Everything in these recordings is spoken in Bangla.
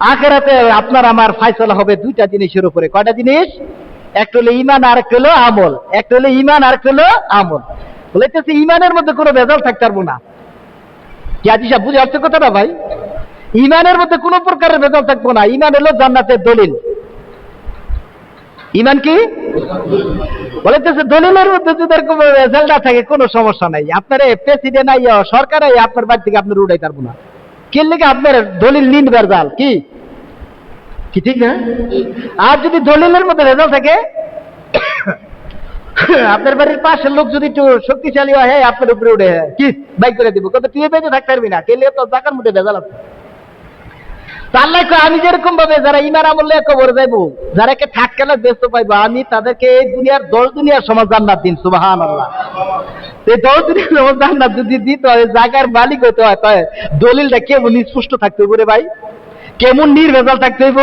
আখেরাতে আপনার আমার ফাইসলা হবে দুইটা জিনিসের উপরে। কয়টা জিনিস? একটা হলো ইমান আর একটা হলো আমল। একটা হলো ইমান আর একটা হলো আমল। বলেছে ইমানের মধ্যে কোনো ভেজাল থাকতে পারব না। সাহেব বুঝে আসছে কথাটা ভাই? ইমানের মধ্যে কোনো প্রকারের ভেজাল থাকব না। ইমান জান্নাতের দলিল। ইমান কি? দলিলের মধ্যে যদি এরকম না থাকে, কোনো সমস্যা নাই। আপনার প্রেসিডেন্ট আইয়া, সরকার আইয়া আপনার বাড়ি থেকে আপনার উঠাই পারব না। কে লেগে আপনার দলিল নিন বেরজাল কি? কি ঠিক না? আর যদি দলিলের মধ্যে রেজাল থাকে আপনার বাড়ির পাশের লোক যদি একটু শক্তিশালী হয় হ্যাঁ আপনার উপরে উঠে হ্যাঁ, কি? বাইক করে দিব। কত টিয়ে বেঁচে থাকতে পারবি না। কেলে তো জাকার মুঠে ভেজাল আছে। কয়, আমি যেরকম ভাবে যারা কবর যাইবো ব্যস্ত আমি তাদেরকে এই দুনিয়ার দশ দুনিয়ার সমাজ জান্নাত দিন সুবাহান আল্লাহ এই দশ দুনিয়ার সমাজ জান্নাত যদি হয় জায়গার মালিক হইতে হয়, তাই দলিলটা কেমন স্পষ্ট থাকতে হইব রে ভাই? কেমন নির্ভেজাল থাকতে হইব?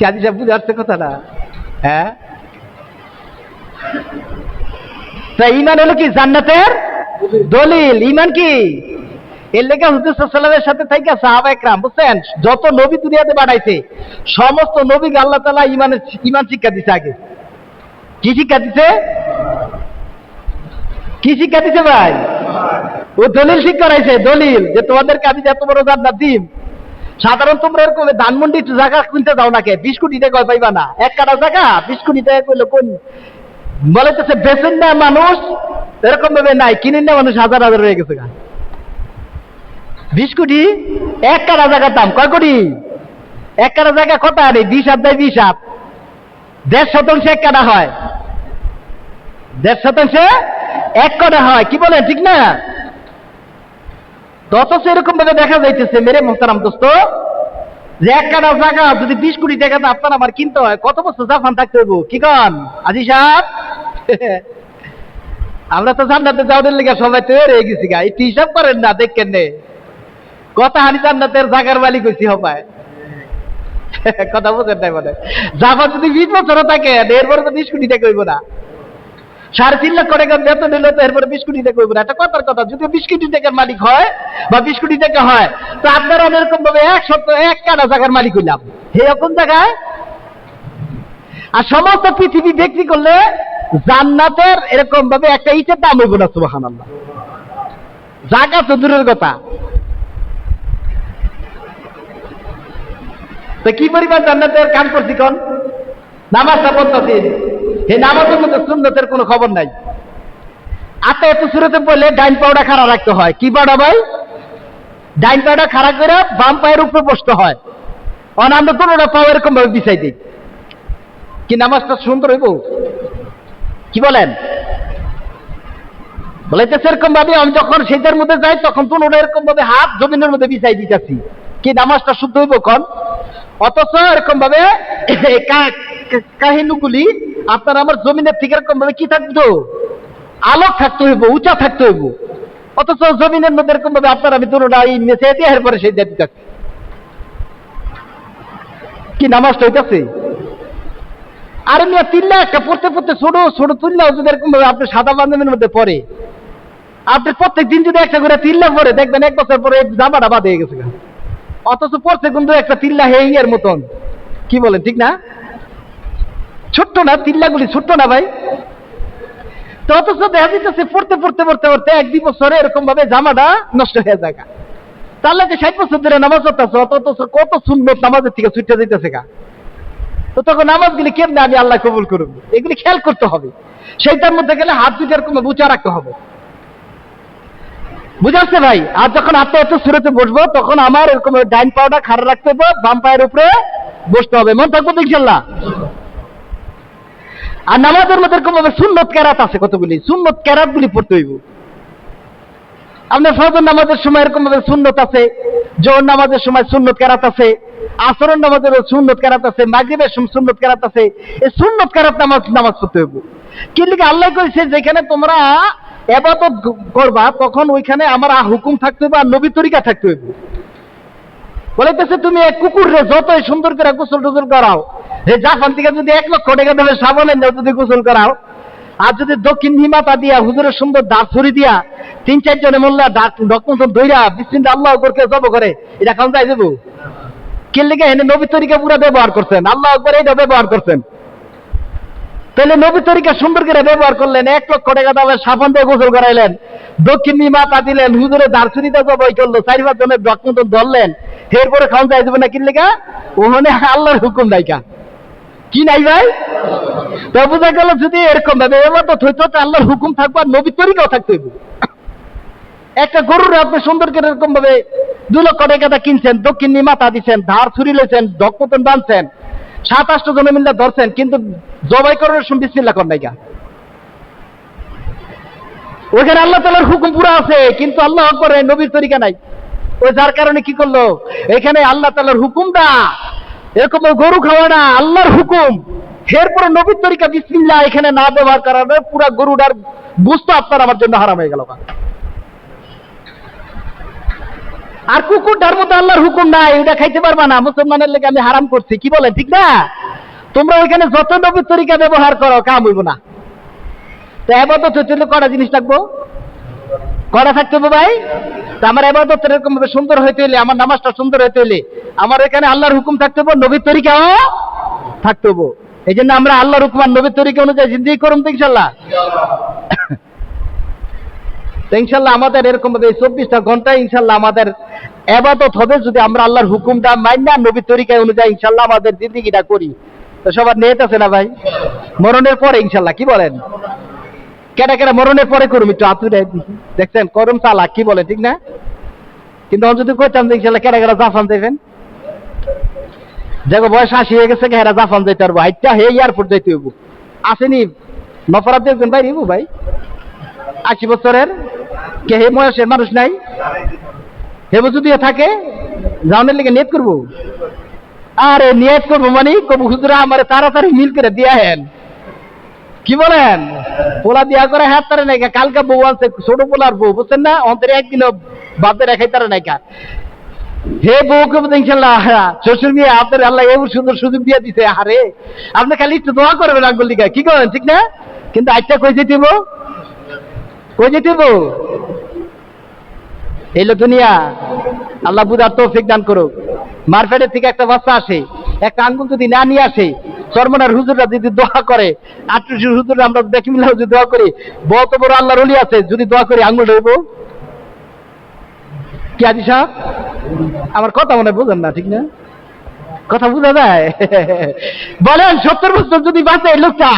চাঁদি সাহেব বুঝে আসছে কথাটা? হ্যাঁ? তা ইমান হলো কি জান্নাতের দলিল? ইমান কি? এর লেগে হুজুর সাল্লামের সাথে থেকে সাহাবা একরাম, বুঝছেন? যত নবী দুনিয়াতে বানাইছে, সমস্ত নবীকে আল্লাহ তালা ইমানের ইমান শিক্ষা দিছে আগে। কি শিক্ষা দিছে? কি শিক্ষা দিছে ভাই? ও দলিল শিক্ষা রাইছে দলিল যে তোমাদেরকে আমি এত বড় জান্নাত দিম। সাধারণ তোমরা এরকম ধানমন্ডি জায়গা কিনতে যাও না কে বিশ কোটি টাকা পাইবা না? এক কাটা জায়গা, বিশ কোটি টাকা কোন? বলেতেছে বেছেন না মানুষ, এরকম ভাবে নাই, কিনেন না মানুষ, হাজার হাজার হয়ে গেছে গা। বিশ কোটি? এক কাটা জায়গার দাম, কয় কোটি? এক কাটা জায়গা কত আরে? বিশ হাত দেয় বিশ হাত। দেড় শতাংশ এক কাটা হয়। দেড় শতাংশে এক কাটা হয়, কি বলেন, ঠিক না? তো অথচ এরকম ভাবে দেখা যাইতেছে, মেরে মোহতারাম দোস্ত, যে এক কাটা জায়গা যদি বিশ কোটি টাকা দিয়ে আপনার আমার কিনতে হয়, কত বছর জাফান থাকতে হইব? কি কন? আজি সাহেব? আমরা তো জান্নাতে যাওয়ার লেগে সবাই তো রয়ে গেছি গা। একটু হিসাব করেন না, দেখেন নে। কথা হানি জান্নাতের জাগার মালিক হইছি হবায় কথা বোঝেন নাই মানে জাফান যদি বিশ বছরও থাকে, এরপরে তো বিশ কোটি টাকা হইব না। সাড়ে তিন লাখ করে বেতন নিলে তো এরপরে বিশ কোটি টাকা হইব না। একটা কথার কথা। যদি বিশ কোটি টাকার মালিক হয় বা বিশ কোটি টাকা হয়, তো আপনারা এরকম ভাবে এক সপ্তাহ এক কাটা জায়গার মালিক হইলাম। এরকম জায়গায়? আর সমস্ত পৃথিবী বিক্রি করলে জান্নাতের এরকম ভাবে একটা ইটের দাম হইব না সুবাহান আল্লাহ জায়গা তো দূরের কথা। তো কি পরিমাণ জান্নাতের কাম করছি কোন? নামাজটা পড়তেছি। এই নামাজের মধ্যে সুন্নতের কোনো খবর নাই। আতে এত সুরতে পড়লে ডাইন পাউডা খাড়া রাখতে হয়। কি পাউডা ভাই? ডাইন পাউডা খাড়া করে বাম পায়ের উপরে বসতে হয়। অনান্য তো ওরা পাও এরকম ভাবে বিছাই দিই। কি নামাজটা সুন্দর হইব? কি বলেন? বলাইতেছে সেরকম ভাবে আমি যখন সেটার মধ্যে যাই, তখন ওরা এরকম ভাবে হাত জমিনের মধ্যে বিছাই দিতেছি। কি নামাজটা শুদ্ধ হইব কন? অথচ এরকম ভাবে কাহিনীগুলি আপনার আমার জমিনের থেকে এরকম ভাবে কি থাকতো? আলোক থাকতে হইব, উঁচা থাকতে হইব। অথচ জমিনের মধ্যে এরকম ভাবে আপনার আমি দুটোটা এই মেসে দিয়ে এরপরে সেই দিয়ে দিতেছি। কি নামাজটা হইতেছে? আরে মিয়া, তিল্লা একটা পড়তে পড়তে ছোট ছোট তুললেও যদি এরকম ভাবে আপনি সাদা বান্ধবের মধ্যে পড়ে, আপনি প্রত্যেক দিন যদি একটা করে তিল্লা পরে দেখবেন এক বছর পরে জামাটা বাদ হয়ে গেছে। অথচ পড়ছে কিন্তু একটা তিল্লা হেইয়ের মতন। কি বলেন, ঠিক না? ছোট্ট না, তিল্লাগুলি ছোট্ট না ভাই? তো অথচ দেখা দিতেছে পড়তে পড়তে পড়তে পড়তে এক দুই বছরে এরকম ভাবে জামাটা নষ্ট হয়ে যায় ষাট বছর ধরে নামাজ পড়তেছে, অথচ কত সুন্দর নামাজের থেকে ছুটে দিতেছে গা। তো তখন নামাজগুলি কেমনে আমি আল্লাহ কবুল করব এগুলি খেয়াল করতে হবে। সেইটার মধ্যে গেলে হাত দুটো এরকম বুঝা রাখতে হবে। বুঝাচ্ছে ভাই? আর যখন হাতে সুরেতে বসবো, তখন আমার এরকম ডাইন পাওয়াটা খাড়া রাখতে হবে, বাম পায়ের উপরে বসতে হবে। মন থাকব তো ইনশাল্লাহ। আর নামাজের মধ্যে এরকম ভাবে সুন্নত ক্যারাত আছে কতগুলি সুন্নত ক্যারাত গুলি পড়তে হইব। আপনার ফজর নামাজের সময় এরকম ভাবে সুন্নত আছে, জোহর নামাজের সময় সুন্নত কেরাত আছে, আসরের নামাজের সুন্নত কেরাত আছে, মাগরিবের সুন্নত কেরাত আছে, এই সুন্নত কেরাত নামাজ নামাজ পড়তে হইব। কি লিখে আল্লাহ কইছে, যেখানে তোমরা এবাদত করবা, তখন ওইখানে আমার হুকুম থাকতে হইব আর নবী তরিকা থাকতে হইব। বলাইতেছে, তুমি এক কুকুর রে যতই সুন্দর করে গোসল টোসল করাও, হে জাপান থেকে যদি এক লক্ষ টাকা দেবে, সাবানের দাও যদি গোসল করাও, আর যদি দক্ষিণ হিমাতা দিয়া, হুজুরের সুন্দর দাঁত ছড়ি দিয়া, তিন চারজনে মোল্লা ডাক ডকমতন দইরা, বিসমিল্লাহ, আল্লাহ করকে জব করে, এটা কাউন্ট যাই দেবো কে লেগে এনে নবী তরিকা পুরা ব্যবহার করছেন? আল্লাহ একবার এটা ব্যবহার করছেন। তাহলে নবী তরিকা সুন্দর করে ব্যবহার করলেন, এক লক্ষ টাকা দামে সাবান দিয়ে গোসল করাইলেন, দক্ষিণ মাতা দিলেন, হুজুরে দার্শনিতা জবাই করল, চারি পাঁচ জনের ডকমতন ধরলেন, এরপরে খাওয়া যাই দেবে না কি লেগা ওখানে আল্লাহর হুকুম নাইকা কি নাই ভাই? তো বোঝা গেল যদি এরকম ভাবে, এবার তো থইতো আল্লাহর হুকুম থাকব আর নবী তরিকাও থাকতে হইব। একটা গরুর আপনি সুন্দর করে এরকম ভাবে দু লক্ষ টাকাটা কিনছেন, দক্ষিণ মাথা দিচ্ছেন ধার ছুরি লেছেন ডকমতন বাঁধছেন সাত আটটা জনে মিলে ধরছেন, কিন্তু জবাই করার সময় বিসমিল্লা কর নাইকা ওইখানে আল্লাহ তালার হুকুম পুরো আছে, কিন্তু আল্লাহ করে নবীর তরিকা নাই। ওই যার কারণে কি করল? এখানে আল্লাহ তালার হুকুমটা, এরকম গরু খাওয়া না, আল্লাহর হুকুম। এরপরে নবীর তরিকা বিসমিল্লা এখানে না ব্যবহার করার পুরা গরুটার বুঝতো আপনার আমার জন্য হারাম হয়ে গেল আর কুকুরটার মতো আল্লাহর হুকুম নাই ওটা খাইতে পারবা না, মুসলমানের লেগে আমি হারাম করছি, কি বলেন ঠিক না? তোমরা ওইখানে যত নবীর তরিকা ব্যবহার করো, কাম হইব না। তো এবাদত হচ্ছে কটা জিনিস লাগবো? কটা থাকতে হবে ভাই? তো আমার এবাদত এরকম ভাবে সুন্দর হইতে হইলে, আমার নামাজটা সুন্দর হইতে হইলে, আমার এখানে আল্লাহর হুকুম থাকতে হবে নবীর তরিকাও থাকতে হবে এই জন্য আমরা আল্লাহর হুকুম আর নবীর তরিকা অনুযায়ী জিন্দিগি করুন তো ইনশাল্লাহ তো ইনশাল্লাহ আমাদের এরকম ভাবে চব্বিশটা ঘণ্টা ইনশাল্লাহ আমাদের এবাদত হবে যদি আমরা আল্লাহর হুকুমটা মানি না নবীর তরিকা অনুযায়ী ইনশাল্লাহ আমাদের জিন্দিগিটা করি। তো সবার নেট আছে না ভাই? মরণের পরে ইনশাল্লাহ, কি বলেন? কেটা কেটা মরণের পরে করুম একটু আতুরে। দেখছেন, করম চালা কি বলে, ঠিক না? কিন্তু আমি যদি কইতাম যে ইনশাল্লাহ কেটা কেটা জাফান দেবেন দেখো, বয়স আশি হয়ে গেছে হেরা জাফান যাইতে পারব। হাইটটা হে এয়ারপোর্ট যাইতে হইব। আসেনি? নফরাত দেখবেন ভাই রিবু ভাই? আশি বছরের? কে হে বয়সের মানুষ নাই? হে যদি থাকে, যাওনের লেগে নেট করব? আরে নিয়ত করব মানে? কবু হুজুরা আমার তাড়াতাড়ি মিল করে দিয়া হেন। কি বলেন? পোলা বিয়া করে হাত তারে নাইকা কালকে বউ আছে, ছোট পোলার বউ, বুঝছেন না? অন্তরে একদিন বাপে রেখাই তারে নাইকা হে বউকে বলতে ইনশাল্লাহ শ্বশুর মেয়ে, আপনার আল্লাহ এমন সুন্দর সুযোগ দিয়ে দিছে আরে আপনি খালি একটু দোয়া করবেন আঙ্গুল দিকে, কি করেন, ঠিক না? কিন্তু আজটা কই যেতে কই যেতে এইলো দুনিয়া, আল্লাহ বুঝার তৌফিক দান করুক। মার্কেটের থেকে একটা বাচ্চা আসে, একটা আঙ্গুল যদি না নিয়ে আসে চরমনার হুজুররা যদি দোয়া করে আট্রিশ হুজুর আমরা দেখি মিলে যদি দোয়া করি বত বড় আল্লাহর অলি আছে, যদি দোয়া করি আঙ্গুল রইব কি আজি সাহেব আমার কথা মনে হয় বোঝেন না, ঠিক না? কথা বোঝা যায়? বলেন, সত্তর বছর যদি বাঁচে লোকটা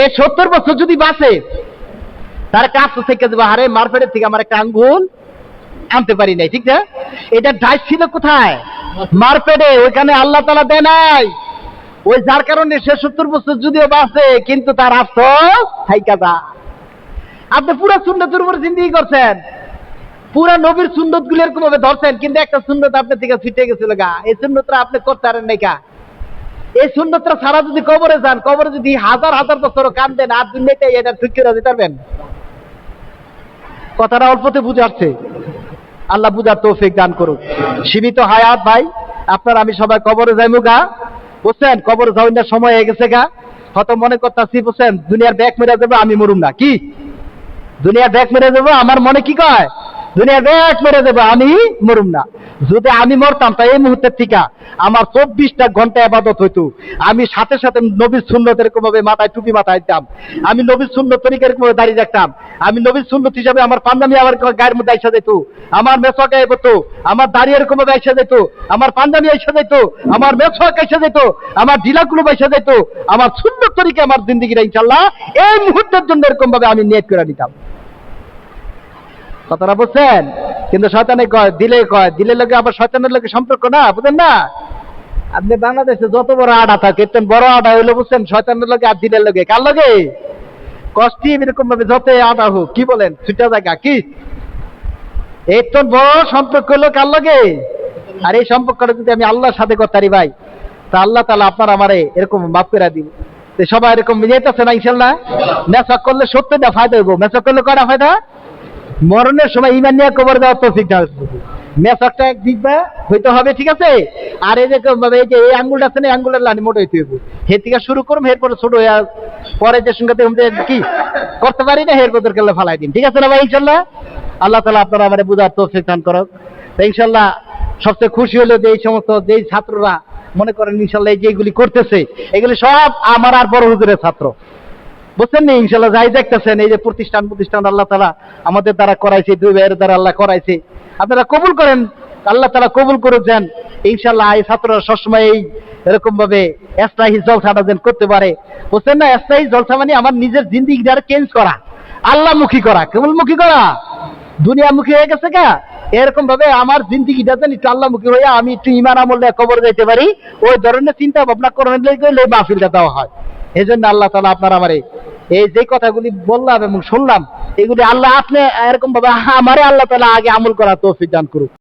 এ সত্তর বছর যদি বাঁচে তার কাজ তো থেকে দেবো, আরে মারফেটের থেকে আমার একটা আঙ্গুল আনতে পারি নাই, ঠিক না? এটা ডাইস ছিল কোথায়? মারপেটে ওইখানে আল্লাহ তালা দেয় নাই। ওই যার কারণে সে সত্তর বছর যদিও বাঁচে, কিন্তু তার আফসোস থাইকা যা। আপনি পুরো সুন্নতের উপরে জিন্দিগি করছেন। পুরা নবীর সুন্নত গুলি এরকম ভাবে ধরছেন, কিন্তু একটা সুন্নত আপনার থেকে ছুটে গেছিল গা। এই সুন্নতটা আপনি করতে পারেন নাই কা। এই সুন্নতটা সারা যদি কবরে যান, কবরে যদি হাজার হাজার বছর কান দেন আর দুনিয়াতে এটা ঠিক করে দিতে পারবেন। কথাটা অল্পতে বুঝাচ্ছে আল্লাহ বুঝার তৌফিক দান করুক। সীমিত হায়াত, ভাই। আপনার আমি সবাই কবরে যাইমু গা। বুঝছেন কবরে যাওয়ার সময় হয়ে গেছে গা। হয়তো মনে করতেছি বুঝছেন দুনিয়ার ব্যাগ মেরে যাব আমি মরুম না। কি? দুনিয়ার ব্যাগ মেরে যাব আমার মনে কি কয়? আমি মরুম না। যদি আমি মরতাম, তাই এই টিকা আমার চব্বিশটা ঘণ্টা আবাদত হইতো। আমি সাথে সাথে নবীর এরকম ভাবে মাথায় টুপি মাথায় দিতাম আমি নবীর তরিকা এরকম দাঁড়িয়ে রাখতাম। আমি নবীর হিসাবে আমার পাঞ্জাবি আমার গায়ের মধ্যে আইসা যেত আমার মেসক গায়ে পড়তো আমার দাড়ি এরকম ভাবে আইসা যেত আমার পাঞ্জাবি আইসা যেত আমার আইসা যেত আমার যেত আমার তরিকা আমার জিন্দিগিটা ইনশাল্লাহ এই মুহূর্তের জন্য এরকম ভাবে আমি নিয়ত করে নিতাম। কথাটা বুঝছেন? কিন্তু শয়তানে কয়, দিলে কয়, দিলে লোকে আবার শয়তানের লোকে সম্পর্ক না, বুঝেন না? আপনি বাংলাদেশে যত বড় আডা থাকে একটু বড় আডা হইল বুঝছেন, শয়তানের লোকে আর দিলের লোকে, কার লোকে? কষ্টি এরকম ভাবে যত আডা হোক, কি বলেন, ছুটা জায়গা, কি? তো বড় সম্পর্ক হলো কার লোকে? আর এই সম্পর্কটা যদি আমি আল্লাহর সাথে করতারি ভাই, তা আল্লাহ তালা আপনার আমারে এরকম মাফ করে দিব। সবাই এরকম মিলাইতেছে না ইনশাল্লাহ মেসক করলে সত্যটা ফায়দা হইব। মেসক করলে কয়টা ফায়দা? মরণের সময় ইমান নিয়ে কবর দেওয়ার তৌফিক দাও। মেসকটা এক দিকবা হইতে হবে, ঠিক আছে? আর এই যে এই যে এই আঙ্গুলটা আছে না আঙ্গুলের লানি মোটা হইতে হইব। হের থেকে শুরু করুম, এরপরে ছোট হয়ে পরে যে সঙ্গে কি করতে পারি না হের পদের কেলে ফালাই দিন ঠিক আছে না ভাই, ইনশাল্লাহ? আল্লাহ তালা আপনারা আমার বুঝার তৌফিক দান করক। তো ইনশাল্লাহ সবচেয়ে খুশি হলো যে এই সমস্ত যেই ছাত্ররা মনে করেন ইনশাল্লাহ যেগুলি করতেছে, এগুলি সব আমার আর বড় হুজুরের ছাত্র। বুঝছেন নি, ইনশাল্লাহ যাই দেখতেছেন, এই যে প্রতিষ্ঠান প্রতিষ্ঠান আল্লাহ তালা আমাদের দ্বারা করাইছে, দুই ভাইয়ের দ্বারা আল্লাহ করাইছে। আপনারা কবুল করেন, আল্লাহ তালা কবুল করেছেন ইনশাল্লাহ এই ছাত্ররা সবসময় এই এরকম ভাবে স্থায়ী জলসাটা যেন করতে পারে। বুঝছেন না, স্থায়ী জলসা মানে আমার নিজের জিন্দিগিটা চেঞ্জ করা, আল্লাহমুখী করা, কেবলমুখী করা। দুনিয়ামুখী হয়ে গেছে কা? এরকম ভাবে আমার জিন্দিগিটা যেন একটু আল্লাহমুখী হয়ে আমি একটু ইমান আমল কবর যাইতে পারি, ওই ধরনের চিন্তা ভাবনা এই মাহফিলটা দেওয়া হয়। এই জন্য আল্লাহ তালা আপনার আমারে এই যে কথাগুলি বললাম এবং শুনলাম, এগুলি আল্লাহ আপনি এরকম ভাবে আমারে আল্লাহ তালা আগে আমল করা তৌফিক দান করুক।